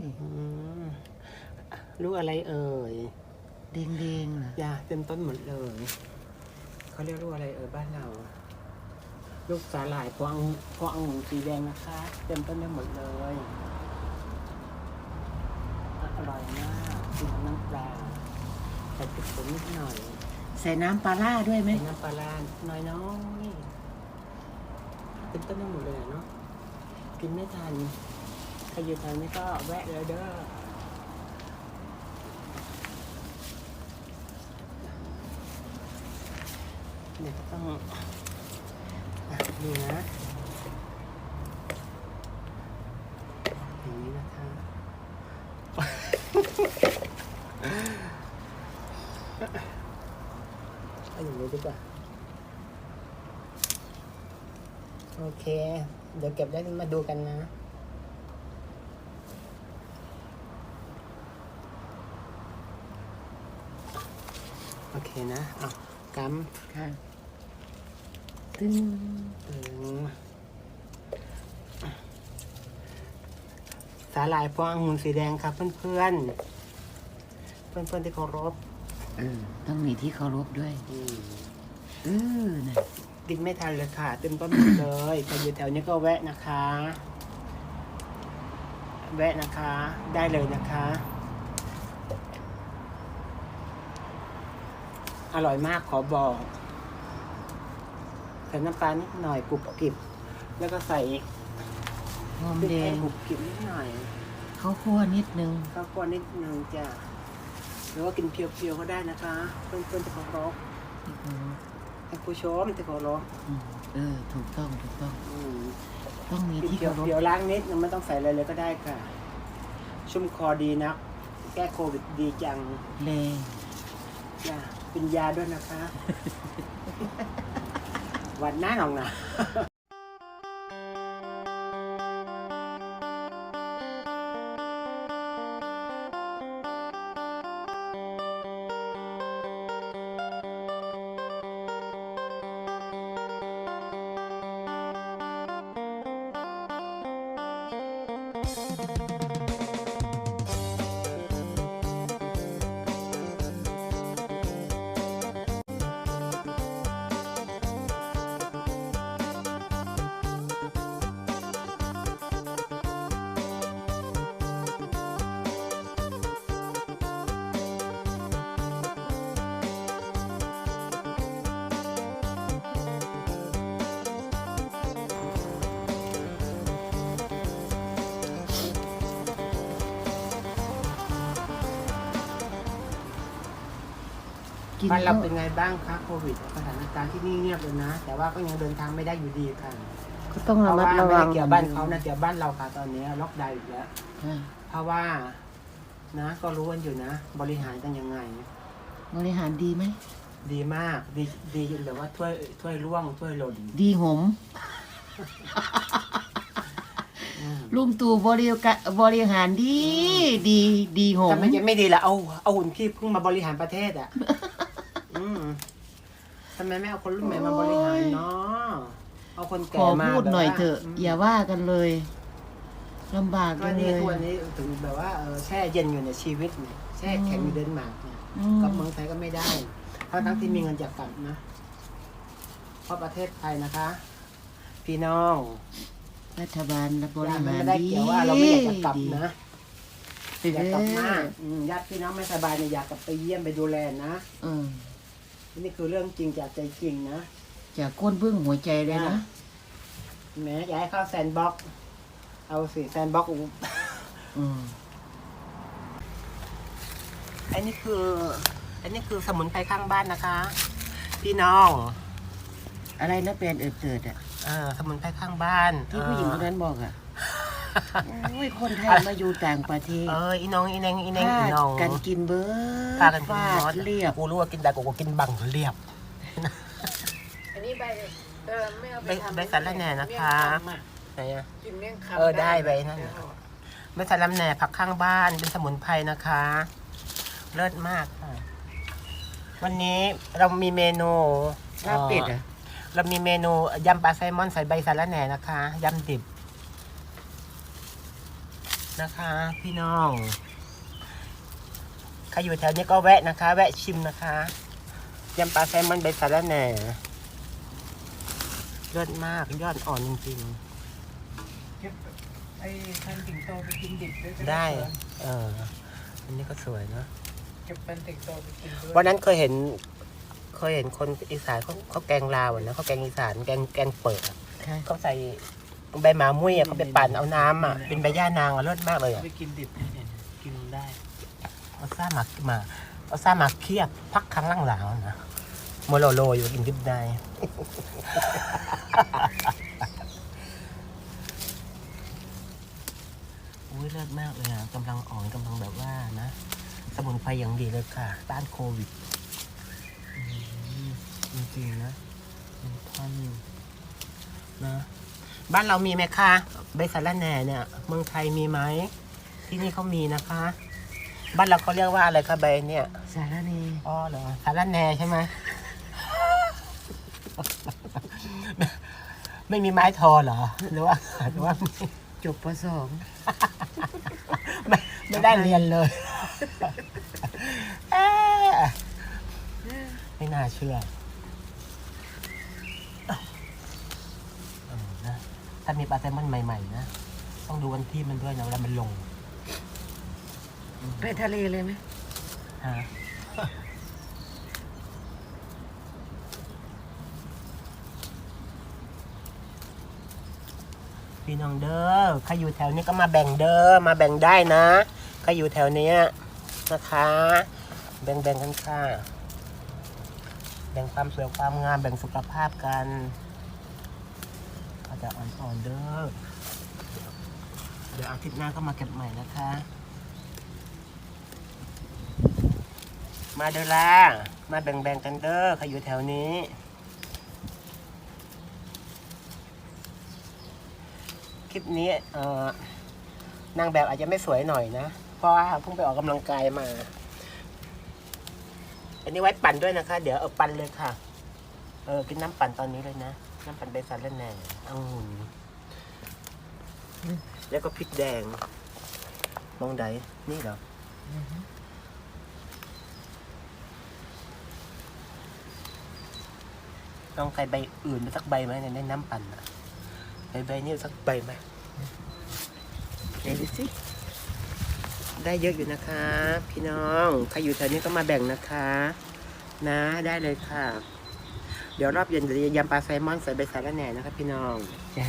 ยอืมลูกอะไรเอ่ยแดงแดงๆนะยาเต็มต้นหมดเลยเขาเรียกลูกอะไรเอ่ยบ้านเรา ลูกสาหร่ายพวงพวงองุ่นสีแดงนะคะ เต็มต้นได้หมดเลยอร่อยมากกินน้ำปลาใส่พริกป่นนิดหน่อย ใส่น้ำปลาร่าด้วยไหมใส่น้ำปลาร้าน้อยน้อยๆเต็มต้นได้หมดเลยอะเนาะกินไม่ทันใค รอยู่ทันนี่ก็แวะเลยเด้อเดี๋ยวก็ต้องอะดูนะอย่างนี้นะคะเอาอย่างนี้ดีกว่าโอเค เดี๋ยวเก็บได้มาดูกันนะ เคนะเอากำค่ะตึ้งถึงสาหร่ายพวงองุ่นสีแดงครับเพื่อนๆเพื่อนๆที่เคารพเออต้องมีที่เคารพด้วยอืมเออนะกินไม่ทันเลยค่ะเต็มต้นหมดเลยใครอยู่แถวนี้ก็แวะนะคะ แวะนะคะ ได้เลยนะคะ อร่อยมากขอบอกใส่น้ำปลานิดหน่อยกรุบกริบ แล้วก็ใส่หอมพริกแดแห้งงกรุบกริบนิดหน่อยข้าวคั่วนิดนึง ข้าวกล้วยนิดนึงจ้ะหรือว่ากินเพียวๆก็ได้นะคะเพื่อนๆที่เคารพที่เคารพท่านผู้ชมที่เคารพอืมเออ ถูกต้องถูกต้อง อืม ต้องมีกินที่เพียวเคารพเพียวล้างนิดนึงไม่ต้องใส่อะไรเลยก็ได้ค่ะ ชุ่มคอดีนะ แก้โควิดดีจังแรงจ้ะ เป็นยาด้วยนะคะ หวันหน้าหนองนะ กินบ้านเราก็เป็นไงบ้างคะโควิดสถานการณ์ที่นี่เงียบเลยนะ แต่ว่าก็ยังเดินทางไม่ได้อยู่ดีค่ะก็ต้องเพระราะมัดว่าระไม่วัได้งเกี่ยวบ้านเขานะเกี่ยวบ้านเราค่ะตอนนี้ล็อกดาวน์อีกแล้วอ่าเพราะว่า นะ ก็รู้กันอยู่นะ บริหารกันยังไง บริหารดีไหมดีมาก ดีดีจนแบบว่าถ้วยถ้วยร่วงถ้วยหล่นดีหมอืมลุงตู่บริกะบริหารดี ดีดีหมทำไมจะไม่ดีล่ะเอาเอาหุ่นพี่เพิ่งมาบริหารประเทศอะ อืมทำไมไม่เอาคนรุ่นใหม่มาบริหารเนาะเอาคนขแก่อมาพูดหน่อยแบบว่าเถอะมอย่าว่ากันเลยลำบากก็กันเลนี่ย ทุกวันนี้ถึงแบบว่าเออแช่เย็นอยู่ในชีวิตเนี่ยแช่แข็งอยู่เดนมาร์กเนี่ยอืม กับเมืองไทยก็ไม่ได้ทั้งทั้งที่มีเงินจากกลับนะเพราะประเทศไทยนะคะ พี่น้อง รัฐบาลบริญาติมันหารไม่ได้ดีเกี่ยวว่าเราไม่อยากจะกลับดีนะอยากกลับมากอืมญาติพี่น้องไม่สบายเนี่ยอยากกลับไปเยี่ยมไปดูแลนะ เออ นี่คือเรื่องจริงจากใจจริงนะจากก้นพึ่งหัวใจเลยนะแหม้อยากให้เข้าแซนด์บ็อกซ์เอาสิแซนด์บ็อกซ์อืมอันนี้คือ อันนี้คือสมุนไพรข้างบ้านนะคะ พี่น้อง อะไรนะเป็นเอิบเติดอะเออสมุนไพรข้างบ้านที่ผู้หญิงคนนั้นบอกอะ โอ้ยคนไทยมาอยู่ต่างประเทศเอออีน้องอีแนงอีแนงพอีลาดน้องกันกินเบิร์พากันกินฟามอดสเรียบกูรู้ว่ากินได้กูก็กินบังเรียบอันนี้ใบเออไม่เอาไปใบทำใบสาระแหน่นะคะเมี่ยงำอะไหนอะกินเมี่ยงคำเออได้ใบนั่นเดี๋ยวเอาไม่ใส่ลำแหน่ผักข้างบ้านเป็นสมุนไพรนะคะ เลิศมากค่ะวันนี้เรามีเมนูลาบเป็ดอะเรามีเมนูยำปลาไซลมอนใส่ใบสาระแหน่นะคะยำดิบ นะคะ พี่น้องใครอยู่แถวนี้ก็แวะนะคะ แวะชิมนะคะยำปลาแซลมอนใบสาระแหน่ยอดมากยอดอ่อนจริงเก็บไอ้พันติ่งโตไปกินดิบด้วยก็ๆได้ เอออันนี้ก็สวยเนาะเก็บพันติ่งโตไปกินด้วยวันนั้นเคยเห็น เคยเห็นคนอีสานเขาเขาแกงลาวอะนะเขาแกงอีสานแกงแกงเปิดอะใช่เขาใส่ ใบหมามุ้ยอะเขาไปปั่นเอาน้ำอะเป็นใบย่านางอะเลิศมากเลยอะไปกินดิบเนี่ยกินได้เอาซ่ามามาเอาซ่าหมาเคียบพักครั้งล่างหลังนะโมโลโลอยู่กินดิบได้อุ้ยเลิศมากเลยอะกำลังอ่อนกำลังแบบว่านะ สมุนไพรอย่างดีเลยค่ะ ต้านโควิดจริงๆนะเป็นท่อนนะ บ้านเรามีไหมคะใบสาระแหน่เนี่ย เมืองไทยมีไหมที่นี่เขามีนะคะ บ้านเราเขาเรียกว่าอะไรคะใบเนี่ยสารเนอ๋อเหรอสาระแหน่ใช่ไหมไม่มีไม้ทอเหรอ หรือว่าหรือว่าจบปสองไม่ไม่ได้เรียนเลยเอ๊ะไม่น่าเชื่อเออนะ ถ้ามีปลาแซลมอนใหม่ๆนะ ต้องดูวันที่มันด้วยนะเวลามันลงไปทะเลเลยไหมฮะพี่น้องเด้อใครอยู่แถวนี้ก็มาแบ่งเด้อ มาแบ่งได้นะใครอยู่แถวเนี้ยนะคะ แบ่งแบ่งกันค่ะ แบ่งความสวยความงาม แบ่งสุขภาพกันก็ จะอ่อนๆเด้อ เดี๋ยวอาทิตย์หน้าก็มาเก็บใหม่นะคะ มาเด้อล่ะ มาแบ่งๆกันเด้อใครอยู่แถวนี้ คลิปนี้เอ่อนางแบบอาจจะไม่สวยหน่อยนะ เพราะว่าเพิ่งไปออกกำลังกายมา อันนี้ไว้ปั่นด้วยนะคะ เดี๋ยวเอาปั่นเลยค่ะ เออกินน้ำปั่นตอนนี้เลยนะ น้ำปั่นใบสาระแหน่องุ่นแล้วก็พริกแดง มองใดนี่เหรอต้องใส่ใบอื่นไปสักใบไหมในในน้ำปั่นอะใบใบนี้สักใบไหมเดี๋ยวดูสิได้เยอะอยู่นะคะ พี่น้อง ใครอยู่แถวนี้ก็มาแบ่งนะคะ นะได้เลยค่ะ เดี๋ยวรอบเย็นจะยำปลาแซลมอนใส่ใบสาระแหน่นะครับพี่น้องจ้า